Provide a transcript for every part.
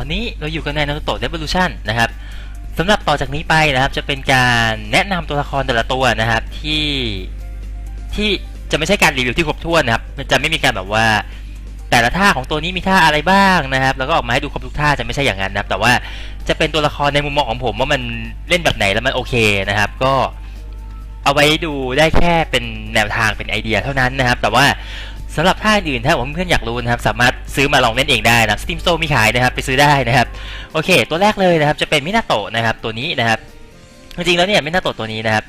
อนนี้เราอยู่กันในนารูโตะเ e เ o อ u ชันนะครับสำหรับต่อจากนี้ไปนะครับ จะเป็นการแนะนำตัวละครแต่ละตัวนะครับ ที่ที่จะไม่ใช่การรีวิวที่ครบถ้วนนะครับมันจะไม่มีการแบบว่า แต่ละท่าของตัวนี้มีท่าอะไรบ้างนะครับ แล้วก็ออกมาให้ดูครบทุกท่าจะไม่ใช่อย่างนั้นนะครับ แต่ว่าจะเป็นตัวละครในมุมมองของผมว่ามันเล่นแบบไหนแล้วมันโอเคนะครับ ก็เอาไว้ดูได้แค่เป็นแนวทางเป็นไอเดียเท่านั้นนะครับ แต่ว่า สำหรับท่าอื่นถ้าผมเพื่อนอยากรู้นะครับสามารถซื้อมาลองเล่นเองได้นะ Steam Store มีขายนะครับไปซื้อได้นะครับโอเค ตัวแรกเลยนะครับจะเป็นมินาโตะนะครับตัวนี้นะครับจริงๆแล้วเนี่ยมินาโตะตัวนี้นะครับ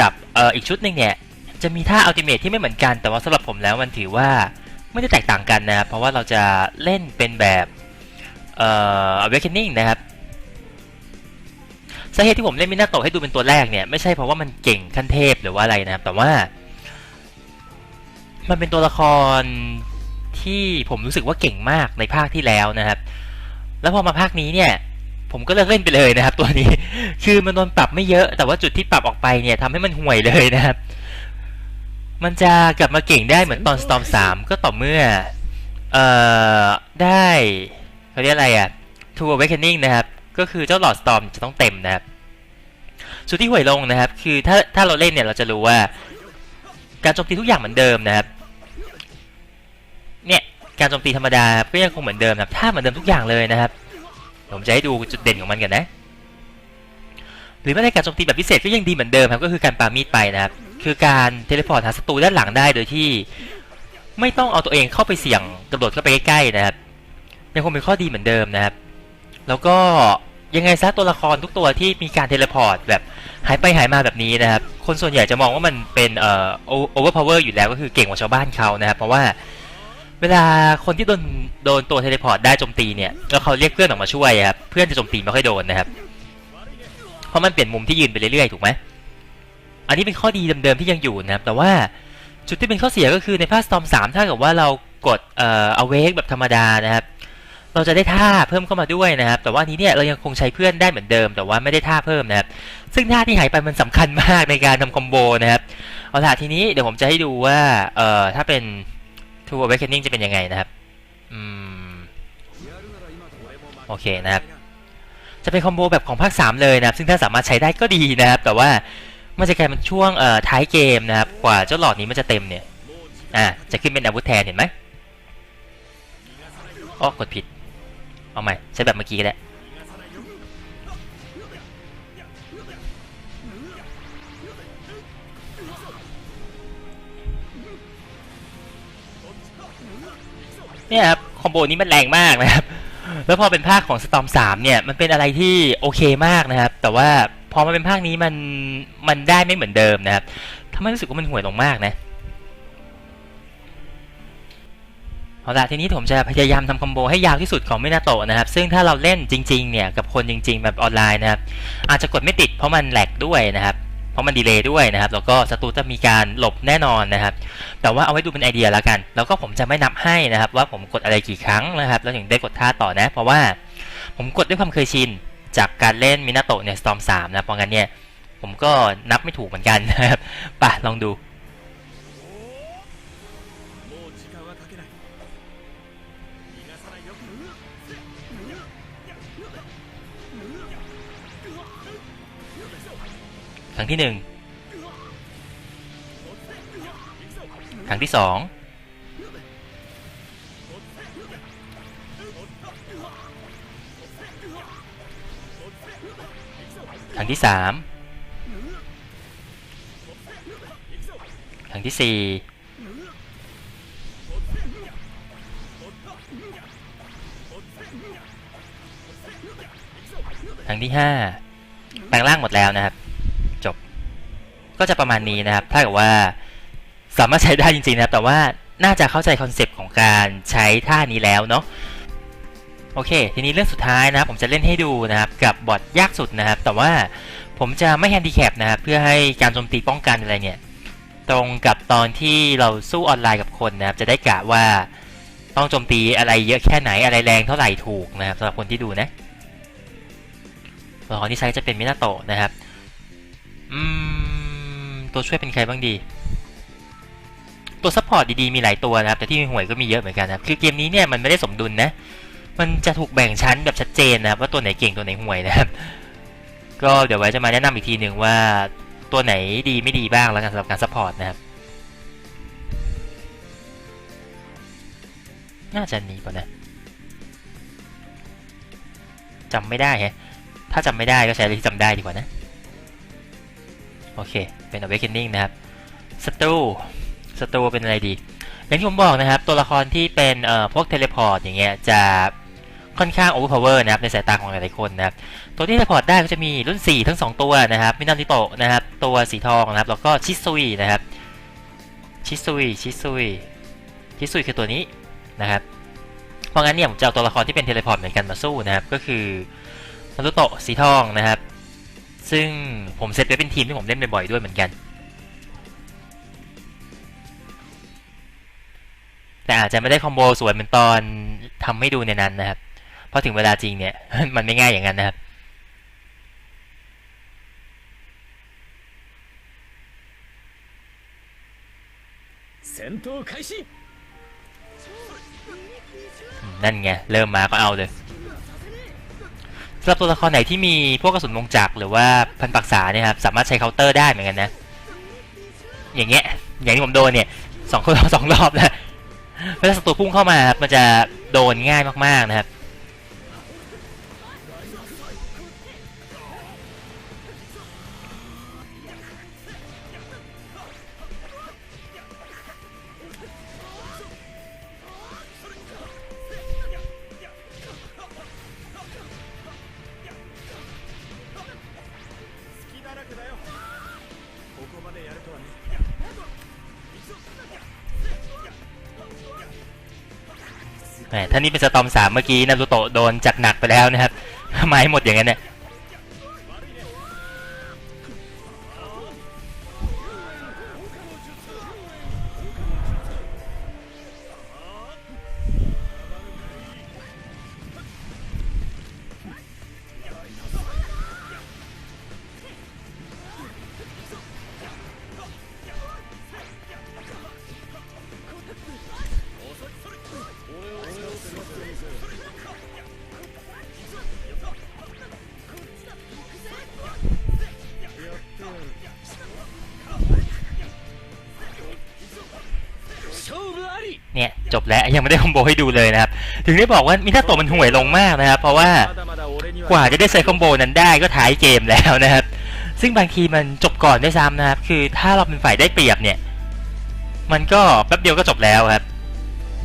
กับเอ่ออีกชุดหนึ่งเนี่ยจะมีท่าอัลติเมทที่ไม่เหมือนกัน แต่ว่าสำหรับผมแล้วมันถือว่าไม่ได้แตกต่างกันนะครับเพราะว่าเราจะเล่นเป็นแบบเอ่อ awakening นะครับสาเหตุที่ผมเล่นมินาโตะให้ดูเป็นตัวแรกเนี่ยไม่ใช่เพราะว่ามันเก่งขั้นเทพหรือว่าอะไรนะครับแต่ว่า มันเป็นตัวละครที่ผมรู้สึกว่าเก่งมากในภาคที่แล้วนะครับ แล้วพอมาภาคนี้เนี่ย ผมก็เลิกเล่นไปเลยนะครับ ตัวนี้ คือมันโดนปรับไม่เยอะ แต่ว่าจุดที่ปรับออกไปเนี่ยทำให้มันห่วยเลยนะครับ มันจะกลับมาเก่งได้เหมือนตอน Storm 3 ก็ต่อเมื่อ เอ่อ ได้เขาเรียกอะไรอะ True Awakening นะครับ ก็คือเจ้าหลอด Storm จะต้องเต็มนะครับส่วนที่ห่วยลงนะครับ คือถ้าถ้าเราเล่นเนี่ยเราจะรู้ว่า การโจมตีทุกอย่างเหมือนเดิมนะครับ การโจมตีธรรมดาก็ยังคงเหมือนเดิมนะครับท่าเหมือนเดิมทุกอย่างเลยนะครับผมจะให้ดูจุดเด่นของมันกันนะ หรือแม้แต่การโจมตีแบบพิเศษก็ยังดีเหมือนเดิมครับก็คือการปามีดไปนะครับคือการเทเลพอร์ตหาศัตรูด้านหลังได้โดยที่ ไม่ต้องเอาตัวเองเข้าไปเสี่ยงกระโดดเข้าไปใกล้ๆนะครับยังคงเป็นข้อดีเหมือนเดิมนะครับ แล้วก็ยังไงซะตัวละครทุกตัวที่มีการเทเลพอร์ตแบบหายไปหายมาแบบนี้นะครับ คนส่วนใหญ่จะมองว่ามันเป็นเอ่อโอเวอร์พาวเวอร์อยู่แล้วก็คือเก่งกว่าชาวบ้านเขานะครับ เพราะว่า เวลาคนที่โดนโดนตัวเทเลพอร์ตได้โจมตีเนี่ยแล้วเขาเรียกเพื่อนออกมาช่วยครับเพื่อนจะโจมตีไม่ค่อยโดนนะครับเพราะมันเปลี่ยนมุมที่ยืนไปเรื่อยๆถูกไหมอันนี้เป็นข้อดีเดิมๆที่ยังอยู่นะครับแต่ว่าจุดที่เป็นข้อเสียก็คือในภาค Storm 3ถ้าเกิดว่าเรากดเอ่อ awake แบบธรรมดานะครับ เราจะได้ท่าเพิ่มเข้ามาด้วยนะครับ แต่ว่านี้เนี่ยเรายังคงใช้เพื่อนได้เหมือนเดิม แต่ว่าไม่ได้ท่าเพิ่มนะครับ ซึ่งท่าที่หายไปมันสำคัญมากในการทำคอมโบนะครับเอาล่ะทีนี้เดี๋ยวผมจะให้ดูว่าเอ่อถ้าเป็น True Awakening จะเป็นยังไงนะครับ อืม โอเคนะครับ จะเป็นคอมโบแบบของภาค 3 เลยนะครับ ซึ่งถ้าสามารถใช้ได้ก็ดีนะครับ แต่ว่ามันจะกลายเป็นช่วงเอ่อท้ายเกมนะครับ กว่าเจ้าหลอดนี้มันจะเต็มเนี่ย อะจะขึ้นเป็นอาวุธแทนเห็นไหมอ๋อกดผิด เอาใหม่ ใช้แบบเมื่อกี้ก็ได้ เนี่ยครับคอมโบนี้มันแรงมากนะครับ แล้วพอเป็นภาคของ Storm 3เนี่ยมันเป็นอะไรที่โอเคมากนะครับ แต่ว่าพอมาเป็นภาคนี้มันมันได้ไม่เหมือนเดิมนะครับทำให้รู้สึกว่ามันห่วยลงมากนะเอาละทีนี้ผมจะพยายามทำคอมโบให้ยาวที่สุดของมินาโตะนะครับ ซึ่งถ้าเราเล่นจริงๆเนี่ยกับคนจริง ๆ แบบออนไลน์นะครับ อาจจะกดไม่ติดเพราะมันแหลกด้วยนะครับ เพราะมันดีเลย์ด้วยนะครับ แล้วก็ศัตรูจะมีการหลบแน่นอนนะครับ แต่ว่าเอาไว้ดูเป็นไอเดียแล้วกัน แล้วก็ผมจะไม่นับให้นะครับ ว่าผมกดอะไรกี่ครั้งนะครับ แล้วถึงได้กดท่าต่อนะ เพราะว่าผมกดด้วยความเคยชินจากการเล่นมินาโตะเนี่ย Storm 3นะเพราะงั้นเนี่ยผมก็นับไม่ถูกเหมือนกันนะครับไป่ะลองดู ครั้งที่หนึ่งครั้งที่สองครั้งที่สามครั้งที่สี่ครั้งที่ห้าแปลงร่างหมดแล้วนะครับ ก็จะประมาณนี้นะครับ ถ้าเกิดว่าสามารถใช้ได้จริงๆนะครับ แต่ว่าน่าจะเข้าใจคอนเซปต์ของการใช้ท่านี้แล้วเนาะโอเค ทีนี้เรื่องสุดท้ายนะครับผมจะเล่นให้ดูนะครับกับบอทยากสุดนะครับ แต่ว่าผมจะไม่แฮนดิแคปนะครับเพื่อให้การโจมตีป้องกันอะไรเนี่ยตรงกับตอนที่เราสู้ออนไลน์กับคนนะครับ จะได้กะว่าต้องโจมตีอะไรเยอะแค่ไหนอะไรแรงเท่าไหร่ถูกนะครับสำหรับคนที่ดูนะตัวละครที่ใช้จะเป็นมินาโตะนะครับ อืม ตัวช่วยเป็นใครบ้างดี ตัวซัพพอร์ตดีๆมีหลายตัวนะครับ แต่ที่ห่วยก็มีเยอะเหมือนกันนะครับ คือเกมนี้เนี่ยมันไม่ได้สมดุลนะ มันจะถูกแบ่งชั้นแบบชัดเจนนะครับว่าตัวไหนเก่งตัวไหนห่วยนะครับ ก็เดี๋ยวไว้จะมาแนะนำอีกทีหนึ่งว่าตัวไหนดีไม่ดีบ้างแล้วกันสำหรับการซัพพอร์ตนะครับ น่าจะหนีป่ะนะจำไม่ได้ฮะถ้าจำไม่ได้ก็ใช้อะไรที่จำได้ดีกว่านะ โอเค เป็น Awakening นะครับศัตรูศัตรูเป็นอะไรดี อย่างที่ผมบอกนะครับ ตัวละครที่เป็นเอ่อพวกเทเลพอร์ตอย่างเงี้ยจะค่อนข้างโอเวอร์พาวเวอร์นะครับในสายตาของหลายๆคนนะครับ ตัวที่เทเลพอร์ตได้ก็จะมีรุ่น 4 ทั้ง 2 ตัวนะครับมินามิโตะนะครับ ตัวสีทองนะครับ แล้วก็ชิซุยนะครับ ชิซุยชิซุยชิซุยคือตัวนี้นะครับ เพราะงั้นเนี่ยผมจะเอาตัวละครที่เป็นเทเลพอร์ตเหมือนกันมาสู้นะครับ ก็คือนารุโตะสีทองนะครับ ซึ่งผมเซตไว้เป็นทีมที่ผมเล่นบ่อยๆด้วยเหมือนกัน แต่อาจจะไม่ได้คอมโบสวยเหมือนตอนทำให้ดูในนั้นนะครับ เพราะถึงเวลาจริงเนี่ย มันไม่ง่ายอย่างนั้นนะครับนั่นไง เริ่มมาก็เอาเลย สำหรับตัวละครไหนที่มีพวกกระสุนวงจักรหรือว่าพันปักษาเนี่ยครับสามารถใช้เคาน์เตอร์ได้เหมือนกันนะ อย่างเงี้ยอย่างที่ผมโดนเนี่ยสองคนสองรอบนะเวลาศัตรูพุ่งเข้ามาครับมันจะโดนง่ายมากๆนะครับ までやるとはね แหมถ้านี่เป็นสตอมสามเมื่อกี้นารูโตะโดนจัดหนักไปแล้วนะครับ ไม้หมดอย่างนั้นเนี่ย และยังไม่ได้คอมโบให้ดูเลยนะครับ ถึงได้บอกว่ามินาโตะมันห่วยลงมากนะครับ เพราะว่ากว่าจะได้ใส่คอมโบนั้นได้ก็ท้ายเกมแล้วนะครับ ซึ่งบางทีมันจบก่อนด้วยซ้ำนะครับ คือถ้าเราเป็นฝ่ายได้เปรียบเนี่ย มันก็แป๊บเดียวก็จบแล้วครับ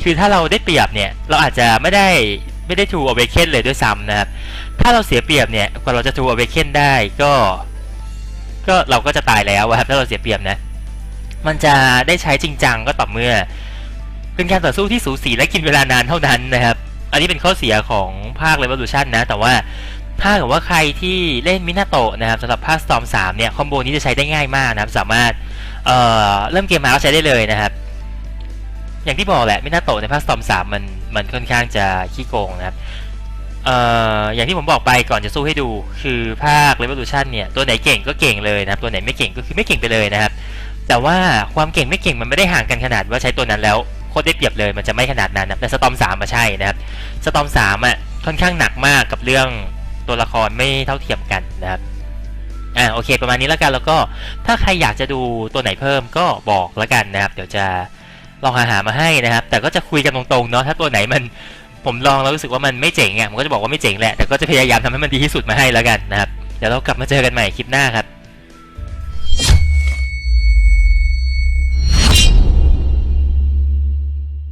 คือถ้าเราได้เปรียบเนี่ย เราอาจจะไม่ได้ไม่ได้ทูอเวเคนเลยด้วยซ้ำนะครับ ถ้าเราเสียเปรียบเนี่ย กว่าเราจะทูอเวเคนได้ก็ ก็เราก็จะตายแล้วครับ ถ้าเราเสียเปรียบนะ มันจะได้ใช้จริงจังก็ต่อเมื่อ เป็นการต่อสู้ที่สูสีและกินเวลานานเท่านั้นนะครับ อันนี้เป็นข้อเสียของภาค Revolution นะ แต่ว่าถ้าเกิดว่าใครที่เล่นมินาโตะนะครับสำหรับภาค Storm 3 เนี่ย คอมโบนี้จะใช้ได้ง่ายมากนะครับ สามารถเอ่อเริ่มเกมมาแล้วใช้ได้เลยนะครับ อย่างที่บอกแหละมินาโตะในภาค Storm 3 มันมันค่อนข้างจะขี้โกงนะครับเอ่ออย่างที่ผมบอกไปก่อนจะสู้ให้ดู คือภาค Revolution เนี่ย ตัวไหนเก่งก็เก่งเลยนะครับ ตัวไหนไม่เก่งก็คือไม่เก่งไปเลยนะครับ แต่ว่าความเก่งไม่เก่งมันไม่ได้ห่างกันขนาดว่าใช้ตัวนั้นแล้ว โคตรได้เปรียบเลยมันจะไม่ขนาดนั้นนะแต่สตอมสามมาใช่นะครับสตอมสามอะค่อนข้างหนักมากกับเรื่องตัวละครไม่เท่าเทียมกันนะครับอ่าโอเคประมาณนี้แล้วกันแล้วก็ถ้าใครอยากจะดูตัวไหนเพิ่มก็บอกแล้วกันนะครับ เดี๋ยวจะลองหาหามาให้นะครับ แต่ก็จะคุยกันตรงๆเนาะถ้าตัวไหนมันผมลองแล้วรู้สึกว่ามันไม่เจ๋งอะผมก็จะบอกว่าไม่เจ๋งแหละแต่ก็จะพยายามทำให้มันดีที่สุดมาให้แล้วกันนะครับเดี๋ยวเรากลับมาเจอกันใหม่คลิปหน้าครับ